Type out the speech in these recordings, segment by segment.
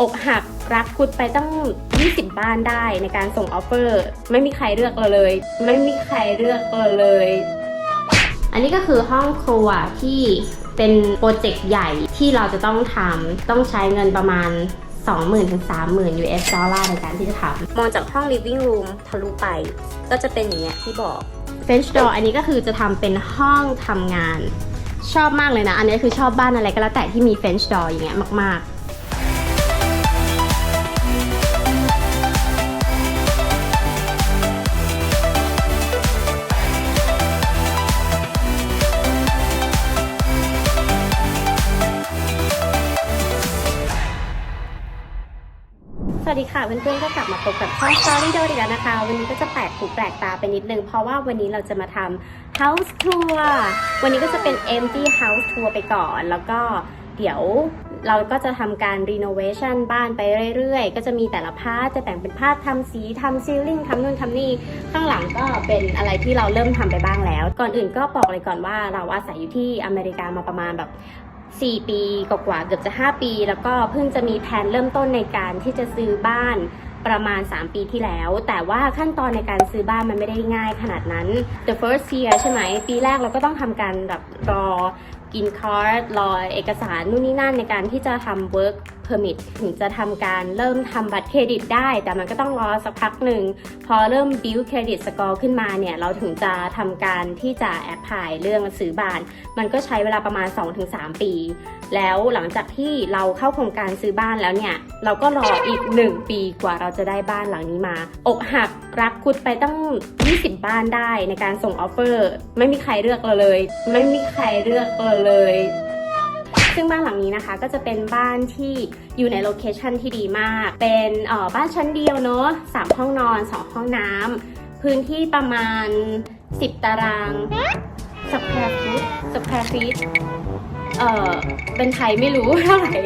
อกหักรักคุดไปตั้ง 20 บ้านได้ในการส่งออฟเฟอร์ ไม่มีใครเลือกเราเลย ไม่มีใครเลือกเราเลย อันนี้ก็คือห้องครัวที่เป็นโปรเจกต์ใหญ่ที่เราจะต้องทำต้องใช้เงินประมาณ 20,000ถึง30,000 US ดอลลาร์ในการที่จะทำมองจากห้อง living room ทะลุไป ก็จะเป็นอย่างเงี้ยที่บอก French door อันนี้ก็คือจะทำเป็นห้องทำงาน ชอบมากเลยนะ อันนี้คือชอบบ้านอะไรก็แล้วแต่ที่มี French door อย่างเงี้ยมาก ๆ วัสดีค่ะเพื่อนๆก็กลับมาพบกับช่อง Story d o อีกแล้วนะคะ วันนี้ก็จะแปลกหูแปลกตาไปนิดนึง เพราะว่าวันนี้เราจะมาทำ house tour วันนี้ก็จะเป็น empty house tour ไปก่อน แล้วก็เดี๋ยวเราก็จะทำการ renovation บ้านไปเรื่อยๆ ก็จะมีแต่ละพาร์ทจะแบ่งเป็นพาร์ททำสีทำซีลิ่งทำนู่นทำนี่ ข้างหลังก็เป็นอะไรที่เราเริ่มทำไปบ้างแล้ว ก่อนอื่นก็บอกเลยก่อนว่าเราอาศัยอยู่ที่อเมริกามาประมาณแบบ 4 ปีกว่าๆเกือบจะ 5 ปี แล้วก็เพิ่งจะมีแผนเริ่มต้นในการที่จะซื้อบ้านประมาณ 3 ปีที่แล้ว แต่ว่าขั้นตอนในการซื้อบ้านมันไม่ได้ง่ายขนาดนั้น the first year ใช่ไหม ปีแรกเราก็ต้องทำการแบบรอ กินคอร์สรอเอกสารนู่นนี่นั่นในการที่จะทำ work permit ถึงจะทำการเริ่มทำบัตรเครดิตได้ แต่มันก็ต้องรอสักพักหนึ่ง พอเริ่ม build credit score ขึ้นมาเนี่ย เราถึงจะทำการที่จะแอปพลายเรื่องซื้อบ้าน มันก็ใช้เวลาประมาณ 2-3 ปี แล้วหลังจากที่เราเข้าโครงการซื้อบ้านแล้วเนี่ย เราก็รออีก 1 ปีกว่าเราจะได้บ้านหลังนี้มา อกหักรักคุดไปตั้ง 20 บ้านได้ในการส่งออฟเฟอร์ ไม่มีใครเลือกเราเลย ไม่มีใครเลือกเราเลย ซึ่งบ้านหลังนี้นะคะก็จะเป็นบ้านที่อยู่ในโลเคชันที่ดีมาก เป็นออบ้านชั้นเดียวเนอะสามห้องนอน2ห้องน้ำพื้นที่ประมาณ 10 ตารางสแควร์ฟุตสแควร์ฟีตเออเป็นไทยไม่รู้เท่าไหร่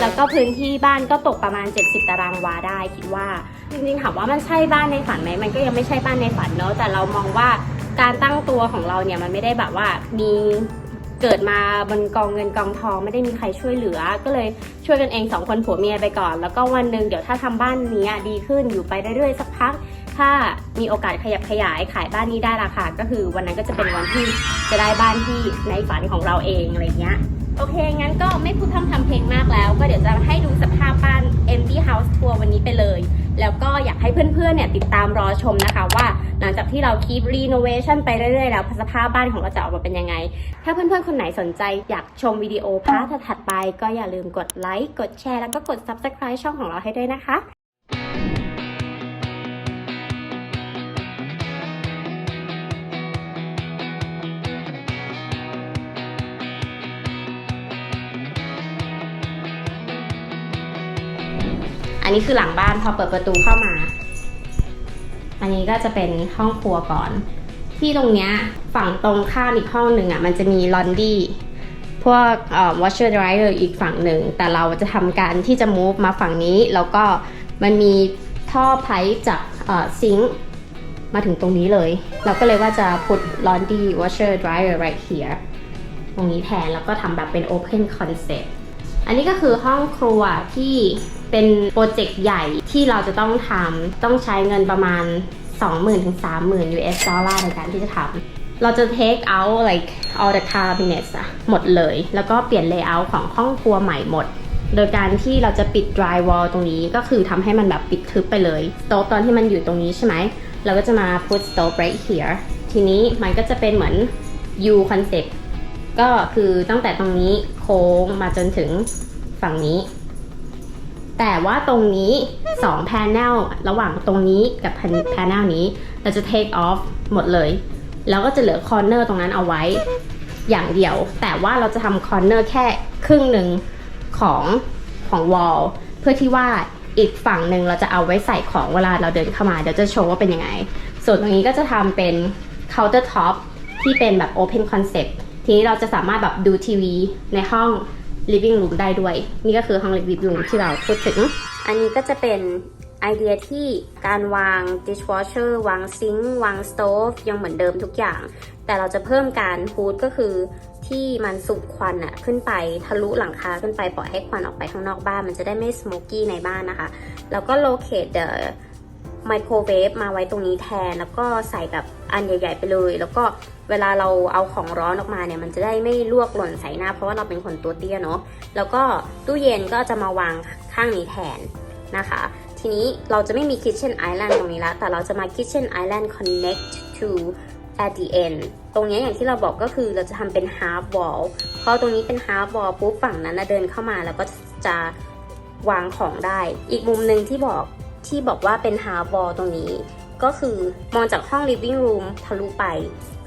แล้วก็พื้นที่บ้านก็ตกประมาณ 70 ตารางวาได้คิดว่า จริงๆถามว่ามันใช่บ้านในฝันไหมมันก็ยังไม่ใช่บ้านในฝันเนอะแต่เรามองว่าการตั้งตัวของเราเนี่ยมันไม่ได้แบบว่ามี เกิดมาบนกองเงินกองทองไม่ได้มีใครช่วยเหลือ ก็เลยช่วยกันเองสองคนผัวเมียไปก่อน แล้วก็วันหนึ่งเดี๋ยวถ้าทำบ้านนี้ดีขึ้นอยู่ไปเรื่อยๆสักพัก ถ้ามีโอกาสขยับขยายขายบ้านนี้ได้ราคาก็คือวันนั้นก็จะเป็นวันที่จะได้บ้านที่ในฝันของเราเองอะไรเงี้ยโอเคงั้นก็ไม่พูดพร่ำทำเพลงมากแล้ว ก็เดี๋ยวจะให้ดูสภาพบ้าน Empty House Tour วันนี้ เพื่อนๆเนี่ยติดตามรอชมนะคะ ว่าหลังจากที่เราคี p renovation ไปเรื่อยๆแล้วสภาพบ้านของเราจะออกมาเป็นยังไง ถ้าเพื่อนๆ คนไหนสนใจอยากชมวิดีโอพาร์ทถัดไป ก็อย่าลืมกดไลค์กดแชร์แล้วก็กด subscribe ช่องของเราให้ด้วยนะคะอันนี้คือหลังบ้านพอเปิดประตูเข้ามา อันนี้ก็จะเป็นห้องครัวก่อน ที่ตรงเนี้ยฝั่งตรงข้ามอีกห้องหนึ่งอะมันจะมีลอนดี้พวกเอ่อ washer dryer อีกฝั่งหนึ่ง แต่เราจะทำการที่จะ move มาฝั่งนี้ แล้วก็มันมีท่อไพป์จากซิงค์มาถึงตรงนี้เลย เราก็เลยว่าจะ put laundry washer dryer right here ตรงนี้แทน แล้วก็ทำแบบเป็น open concept อันนี้ก็คือห้องครัวที่ เป็นโปรเจกต์ใหญ่ที่เราจะต้องทำต้องใช้เงินประมาณ 20,000ถึง30,000 US ดอลลาร์ในการที่จะทำเราจะ take out like all the cabinets อะหมดเลย แล้วก็เปลี่ยน layout ของห้องครัวใหม่หมดโดยการที่เราจะปิด dry wall ตรงนี้ก็คือทำให้มันแบบปิดทึบไปเลยโต๊ะตอนที่มันอยู่ตรงนี้ใช่ไหม เราก็จะมา put stove right here ทีนี้มันก็จะเป็นเหมือน U concept ก็คือตั้งแต่ตรงนี้โค้งมาจนถึงฝั่งนี้ แต่ว่าตรงนี้2 panel ระหว่างตรงนี้กับ panel นี้ เราจะ take off หมดเลย แล้วก็จะเหลือ corner ตรงนั้นเอาไว้อย่างเดียว แต่ว่าเราจะทำ corner แค่ครึ่งหนึ่งของของ wall เพื่อที่ว่าอีกฝั่งหนึ่งเราจะเอาไว้ใส่ของเวลาเราเดินเข้ามาเดี๋ยวจะโชว์ว่าเป็นยังไง ส่วนตรงนี้ก็จะทำเป็น counter top ที่เป็นแบบ open concept ทีนี้เราจะสามารถแบบดูทีวีในห้อง living room ได้ด้วย นี่ก็คือห้อง living room ที่เราพูดถึง อันนี้ก็จะเป็นไอเดียที่การวาง dishwasher วางซิงค์วางสโตฟยังเหมือนเดิมทุกอย่าง แต่เราจะเพิ่มการฮูดก็คือที่มันสูบควันอะขึ้นไปทะลุหลังคาขึ้นไปปล่อยให้ควันออกไปข้างนอกบ้าน มันจะได้ไม่สโมกี้ในบ้านนะคะ แล้วก็ locate the ไมโครเวฟมาไว้ตรงนี้แทน แล้วก็ใส่แบบอันใหญ่ ๆ ไปเลย แล้วก็เวลาเราเอาของร้อนออกมาเนี่ย มันจะได้ไม่ลวกหล่นใส่หน้า เพราะว่าเราเป็นคนตัวเตี้ยเนาะแล้วก็ตู้เย็นก็จะมาวางข้างนี้แทนนะคะ ทีนี้เราจะไม่มี kitchen island ตรงนี้ละแต่เราจะมา kitchen island connect to at the end ตรงนี้อย่างที่เราบอกก็คือเราจะทำเป็น half wall พราะตรงนี้เป็น half wall ปุ๊บฝั่งนั้นนะเดินเข้ามาแล้วก็จะวางของได้ อีกมุมหนึ่งที่บอก ที่บอกว่าเป็น half wall ตรงนี้ ก็คือมองจากห้อง living room ทะลุไป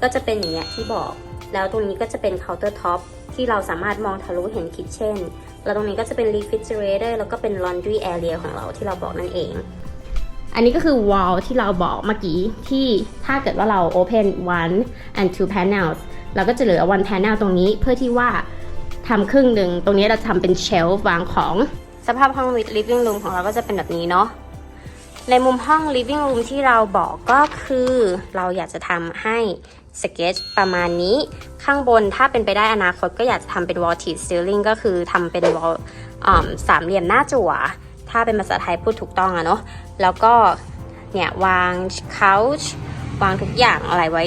ก็จะเป็นอย่างเงี้ยที่บอก แล้วตรงนี้ก็จะเป็น counter top ที่เราสามารถมองทะลุเห็น kitchen แล้วตรงนี้ก็จะเป็น refrigerator แล้วก็เป็น laundry area ของเราที่เราบอกนั่นเอง อันนี้ก็คือ wall ที่เราบอกเมื่อกี้ที่ถ้าเกิดว่าเรา open one and two panels เราก็จะเหลือ one panel ตรงนี้เพื่อที่ว่าทำครึ่งหนึ่ง ตรงนี้เราทำเป็น shelf วางของ สภาพห้อง living room ของเราก็จะเป็นแบบนี้เนาะ ในมุมห้อง living room ที่เราบอกก็คือเราอยากจะทำให้สเกจประมาณนี้ ข้างบนถ้าเป็นไปได้อนาคตก็อยากจะทำเป็น wall t ceiling ก็คือทำเป็น wall อ่อมสามเหลี่ยมหน้าจั่ว ถ้าเป็นภาษาไทยพูดถูกต้องอะเนาะแล้วก็เนี่ยวาง couch วางทุกอย่างอะไรไว้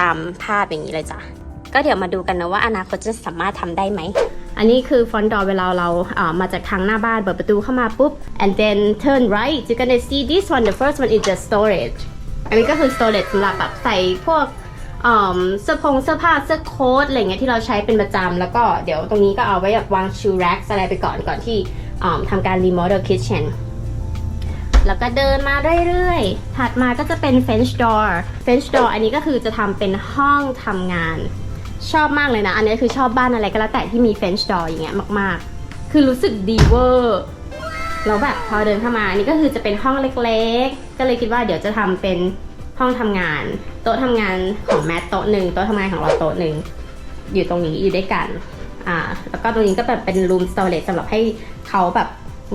ตามภาพอย่างนี้เลยจ้ะก็เดี๋ยวมาดูกันนะว่าอนาคตจะสามารถทำได้ไหม อันนี้คือ front door เวลาเราอ่ามาจากทางหน้าบ้านเปิดประตูเข้ามาปุ๊บ and then turn right you're gonna see this one the first one is the storage อันนี้ก็คือ storage สำหรับแบบใส่พวกอ่าเสื้อผงเสื้อผ้าเสื้อโค้ทอะไรเงี้ยที่เราใช้เป็นประจำแล้วก็เดี๋ยวตรงนี้ก็เอาไว้แบบวาง shoe rack อะไรไปก่อนก่อนที่อ่าทำการ remodel kitchen แล้วก็เดินมาเรื่อยๆ ถัดมาก็จะเป็น French door French door อันนี้ก็คือจะทำเป็นห้องทำงาน ชอบมากเลยนะ อันนี้คือชอบบ้านอะไรก็แล้วแต่ที่มี French door อย่างเงี้ยมาก ๆ คือรู้สึกดีเวอร์แล้วแบบพอเดินเข้ามาอันนี้ก็คือจะเป็นห้องเล็กๆ ก็เลยคิดว่าเดี๋ยวจะทำเป็นห้องทำงาน โต๊ะทำงานของแมทโต๊ะหนึ่งโต๊ะทำงานของเราโต๊ะหนึ่งอยู่ตรงนี้อยู่ด้วยกันอ่าแล้วก็ตรงนี้ก็แบบเป็น room storage สำหรับให้เขาแบบ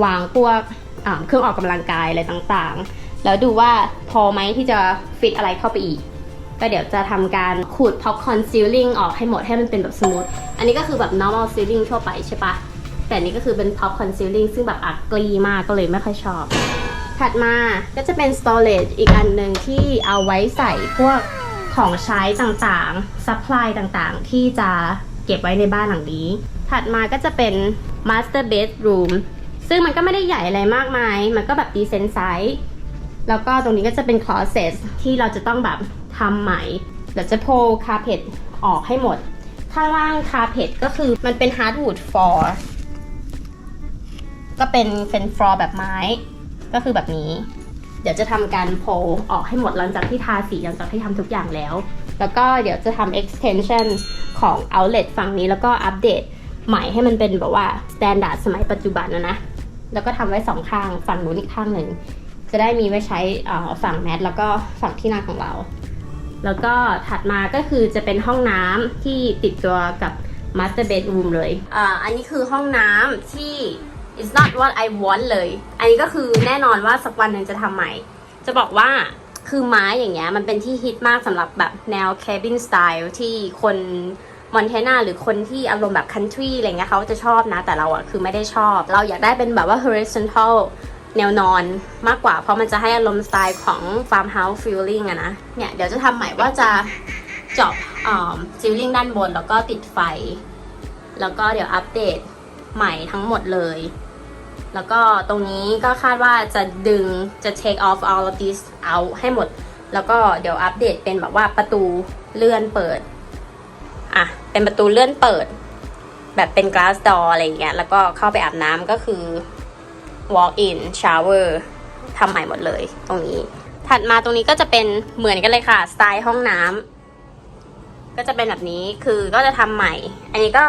วางพวกอ่าเครื่องออกกำลังกายอะไรต่างๆ แล้วดูว่าพอไหมที่จะฟิตอะไรเข้าไปอีก ก็เดี๋ยวจะทำการขูด popcorn ceiling ออกให้หมดให้มันเป็นแบบสมูท อันนี้ก็คือแบบ normal ceiling ทั่วไปใช่ปะ แต่นนี้ก็คือเป็น popcorn ceiling ซึ่งแบบอักลีมากก็เลยไม่ค่อยชอบ ถัดมาก็จะเป็น storage อีกอันหนึ่งที่เอาไว้ใส่พวกของใช้ต่างๆ supply ต่างๆ ที่จะเก็บไว้ในบ้านหลังนี้ ถัดมาก็จะเป็น master bedroom ซึ่งมันก็ไม่ได้ใหญ่อะไรมากมาย มันก็แบบ decent size แล้วก็ตรงนี้ก็จะเป็น closet ที่เราจะต้องแบบ ทำใหม่เดี๋ยวจะโพลคาเพดออกให้หมด ข้างล่างคาเพดก็คือมันเป็น hardwood floor ก็เป็นเป็นฟลอร์แบบไม้ ก็คือแบบนี้ เดี๋ยวจะทำการโพลออกให้หมดหลังจากที่ทาสีหลังจากที่ทำทุกอย่างแล้ว แล้วก็เดี๋ยวจะทำ extension ของ outlet ฝั่งนี้แล้วก็อัปเดตใหม่ให้มันเป็นแบบว่า standard สมัยปัจจุบันนะนะ แล้วก็ทำไว้สองข้างฝั่งนู้นอีกข้างหนึ่งจะได้มีไว้ใช้ฝั่งแมทแล้วก็ฝั่งที่นั่งของเรา แล้วก็ถัดมาก็คือจะเป็นห้องน้ำที่ติดตัวกับ master bedroom เลยอ่าอันนี้คือห้องน้ำที่ it's not what I want เลย อันนี้ก็คือแน่นอนว่าสักวันหนึ่งจะทำใหม่ จะบอกว่าคือไม้อย่างเงี้ยมันเป็นที่ฮิตมากสำหรับแบบแนว cabin style ที่คนมอนเทนาหรือคนที่อารมณ์แบบ country อะไรเงี้ยเขาจะชอบนะแต่เราอะคือไม่ได้ชอบ เราอยากได้เป็นแบบว่า horizontal แนวนอนมากกว่า เพราะมันจะให้อารมณ์สไตล์ของ farmhouse feeling อะนะเนี่ยเดี๋ยวจะทำใหม่ว่าจะเจาะซิลลิ่งด้านบนแล้วก็ติดไฟ แล้วก็เดี๋ยวอัปเดตใหม่ทั้งหมดเลย แล้วก็ตรงนี้ก็คาดว่าจะดึงจะ take off all of this out ให้หมด แล้วก็เดี๋ยวอัปเดตเป็นแบบว่าประตูเลื่อนเปิด อะ เป็นประตูเลื่อนเปิด แบบเป็น glass door อะไรอย่างเงี้ย แล้วก็เข้าไปอาบน้ำก็คือ walk in shower ทำใหม่หมดเลยตรงนี้ ถัดมาตรงนี้ก็จะเป็นเหมือนกันเลยค่ะ สไตล์ห้องน้ำก็จะเป็นแบบนี้คือก็จะทำใหม่ อันนี้ก็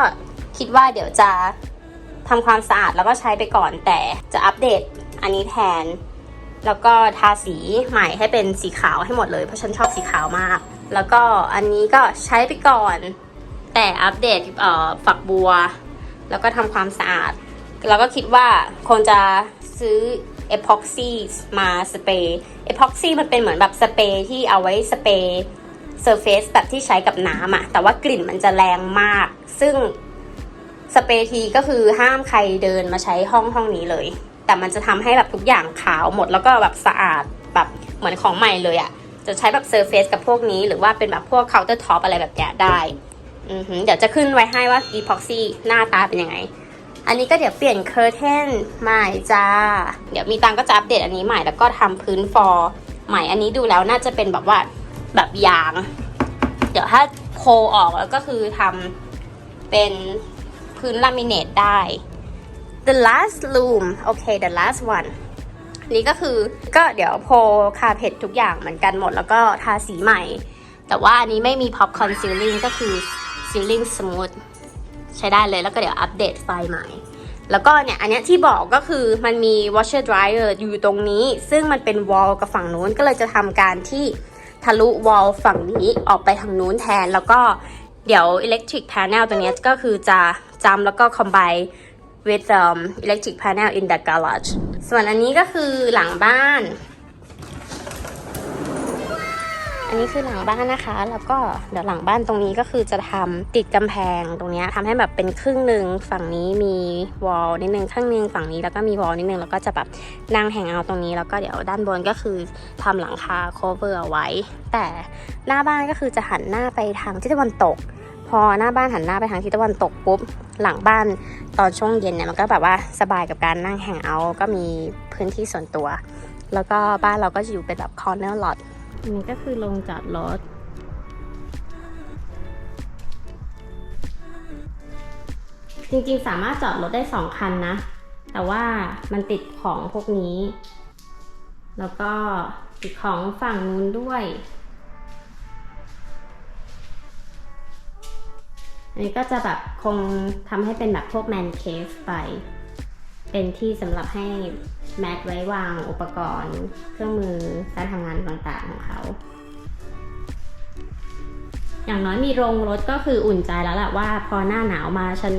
คิดว่าเดี๋ยวจะทำความสะอาดแล้วก็ใช้ไปก่อนแต่จะอัปเดตอันนี้แทน แล้วก็ทาสีใหม่ให้เป็นสีขาวให้หมดเลยเพราะฉันชอบสีขาวมาก แล้วก็อันนี้ก็ใช้ไปก่อน แต่อัปเดตฝักบัว แล้วก็ทำความสะอาด แล้วก็คิดว่าคงจะซื้อ epoxy มาสเปรย์ epoxy มันเป็นเหมือนแบบสเปรย์ที่เอาไว้สเปรย์เซอร์เฟซแบบที่ใช้กับน้ำอะแต่ว่ากลิ่นมันจะแรงมาก ซึ่งสเปรย์ทีก็คือห้ามใครเดินมาใช้ห้องห้องนี้เลย แต่มันจะทำให้แบบทุกอย่างขาวหมดแล้วก็แบบสะอาดแบบเหมือนของใหม่เลยอะจะใช้แบบเซอร์เฟซกับพวกนี้ หรือว่าเป็นแบบพวกเคาน์เตอร์ท็อปอะไรแบบเนี้ยได้เดี๋ยวจะขึ้นไว้ให้ว่า epoxy หน้าตาเป็นยังไง อันนี้ก็เดี๋ยวเปลี่ยนเคอร์เทนใหม่จ้า เดี๋ยวมีตังก็จะอัปเดตอันนี้ใหม่แล้วก็ทำพื้นฟอร์ใหม่อันนี้ดูแล้วน่าจะเป็นแบบว่าแบบยาง เดี๋ยวถ้าโคออกแล้วก็คือทำเป็นพื้นลามิเนตได้ the last loom โอเค the last one นนี้ก็คือก็เดี๋ยวโพคาเพดทุกอย่างเหมือนกันหมดแล้วก็ทาสีใหม่ แต่ว่าอันนี้ไม่มี pop concealing ก็คือ sealing smooth ใช้ได้เลยแล้วก็เดี๋ยวอัปเดตไฟล์ใหม่ แล้วก็เนี่ยอันนี้ที่บอกก็คือมันมี washer dryer อยู่ตรงนี้ ซึ่งมันเป็น wall กับฝั่งนู้นก็เลยจะทำการที่ทะลุ wall ฝั่งนี้ออกไปทางนู้นแทน แล้วก็เดี๋ยว electric panel ตัวนี้ก็คือจะจำแล้วก็ combine with um, electric panel in the garage ส่วนอันนี้ก็คือหลังบ้าน อันนี้คือหลังบ้านนะคะ แล้วก็เดี๋ยวหลังบ้านตรงนี้ก็คือจะทำติดกำแพงตรงนี้ยทำให้แบบเป็นครึ่งหนึ่งฝั่งนี้มีวอลนิดนึงข้างหนึงฝั่งนี้แล้วก็มีวอลนิดนึงแล้วก็จะแบบนั่งแหงเอาตรงนี้ แล้วก็เดี๋ยวด้านบนก็คือทำหลังคา cover เอาไว้ แต่หน้าบ้านก็คือจะหันหน้าไปทางทิศตะวันตก พอหน้าบ้านหันหน้าไปทางทิศตะวันตกปุ๊บหลังบ้านตอนช่วงเย็นเนี่ยมันก็แบบว่าสบายกับการนั่งแหงเอาก็มีพื้นที่ส่วนตัว แล้วก็บ้านเราก็จะอยู่เป็นแบบ corner lot อัันนี้ก็คือลงจอดรถจริงๆ สามารถจอดรถได้สองคันนะ แต่ว่ามันติดของพวกนี้ แล้วก็ติดของฝั่งนู้นด้วย อันนี้ก็จะแบบคงทำให้เป็นแบบพวกแมนเคฟไป เป็นที่สำหรับให้แม็กไว้วางอุปกรณ์ เครื่องมือการทำงานต่างๆของเขา อย่างน้อยมีโรงรถก็คืออุ่นใจแล้วแหละว่าพอหน้าหนาวมาฉัน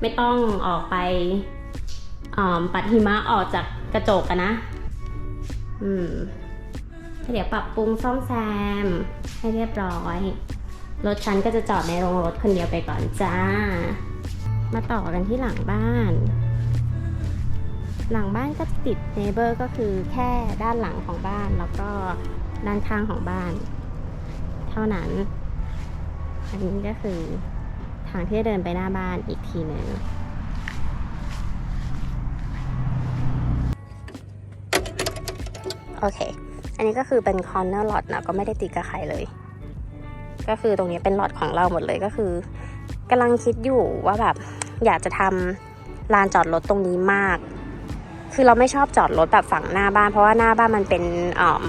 ไม่ต้องออกไปปัดหิมะออกจากกระจกนนะ อืม เดี๋ยวปรับปรุงซ่อมแซม ให้เรียบร้อย รถฉันก็จะจอดในโรงรถคนเดียวไปก่อนจ้า มาต่อกันที่หลังบ้าน หลังบ้านก็ติดเนเบอร์ก็คือแค่ด้านหลังของบ้านแล้วก็ด้านข้างของบ้าน เท่านั้น อันนี้ก็คือทางที่เดินไปหน้าบ้านอีกทีหนึ่งโอเค อันนี้ก็คือเป็นคอนเนอร์ลอตนะก็ไม่ได้ติดกับใครเลย ก็คือตรงนี้เป็นลอตของเราหมดเลยก็คือกำลังคิดอยู่ว่าแบบอยากจะทำลานจอดรถตรงนี้มาก คือเราไม่ชอบจอดรถแบบฝั่งหน้าบ้าน เพราะว่าหน้าบ้านมันเป็น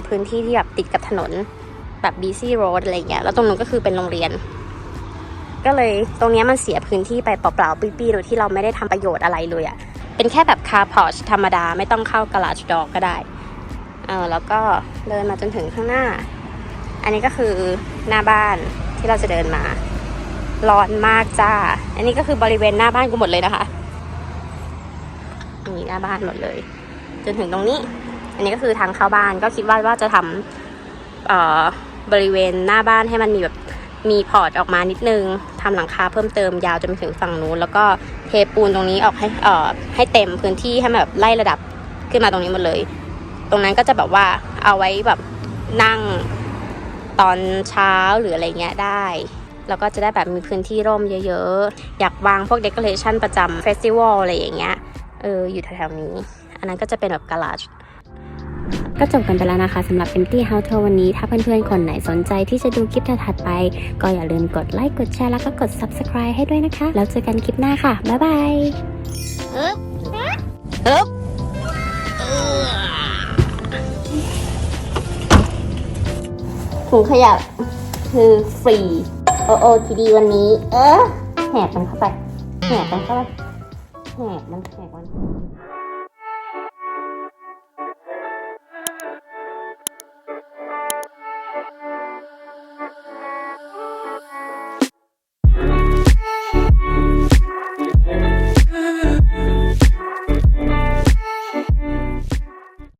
พื้นที่ที่แบบติดกับถนน แบบ busy road อะไรเงี้ยแล้วตรงนู้นก็คือเป็นโรงเรียน ก็เลยตรงนี้มันเสียพื้นที่ไปเปล่าๆปี้ๆโดยที่เราไม่ได้ทำประโยชน์อะไรเลยอะ่ะเป็นแค่แบบคาร์พอร์ชธรรมดาไม่ต้องเข้าก a ลา g ดอกก็ได้เออแล้วก็เดินมาจนถึงข้างหน้า อันนี้ก็คือหน้าบ้านที่เราจะเดินมาร้อนมากจ้า อันนี้ก็คือบริเวณหน้าบ้านกูหมดเลยนะคะ หน้าบ้านหมดเลย จนถึงตรงนี้ อันนี้ก็คือทางเข้าบ้านก็คิดว่าว่าจะทำเอ่อบริเวณหน้าบ้านให้มันมีแบบมีพอร์ตออกมานิดนึงทำหลังคาเพิ่มเติมยาวจนไปถึงฝั่งนู้นแล้วก็เทปูนตรงนี้ออกให้เอ่อให้เต็มพื้นที่ให้มันแบบไล่ระดับขึ้นมาตรงนี้หมดเลย ตรงนั้นก็จะแบบว่าเอาไว้แบบนั่งตอนเช้าหรืออะไรเงี้ยได้ แล้วก็จะได้แบบมีพื้นที่ร่มเยอะๆ อยากวางพวกเด o อเรชันประจำเฟสติวัลอะไรอย่างเงี้ย เอออยู่แถวๆนี้ อันนั้นก็จะเป็นแบบก a ลา g ก็จบกันไปแล้วนะคะสำหรับ Empty House Tour วันนี้ ถ้าเพื่อนๆ คนไหนสนใจที่จะดูคลิปถัดไป ก็อย่าลืมกดไลค์กดแชร์แล้วก็กด Subscribe ให้ด้วยนะคะ แล้วเจอกันคลิปหน้าค่ะ บ๊ายบายฮึบฮึบถุงขยะคือฟรี โอโอทีดีวันนี้ เออแหกมันเข้าไปแหกมันเข้าไป แหกมันแหกมัน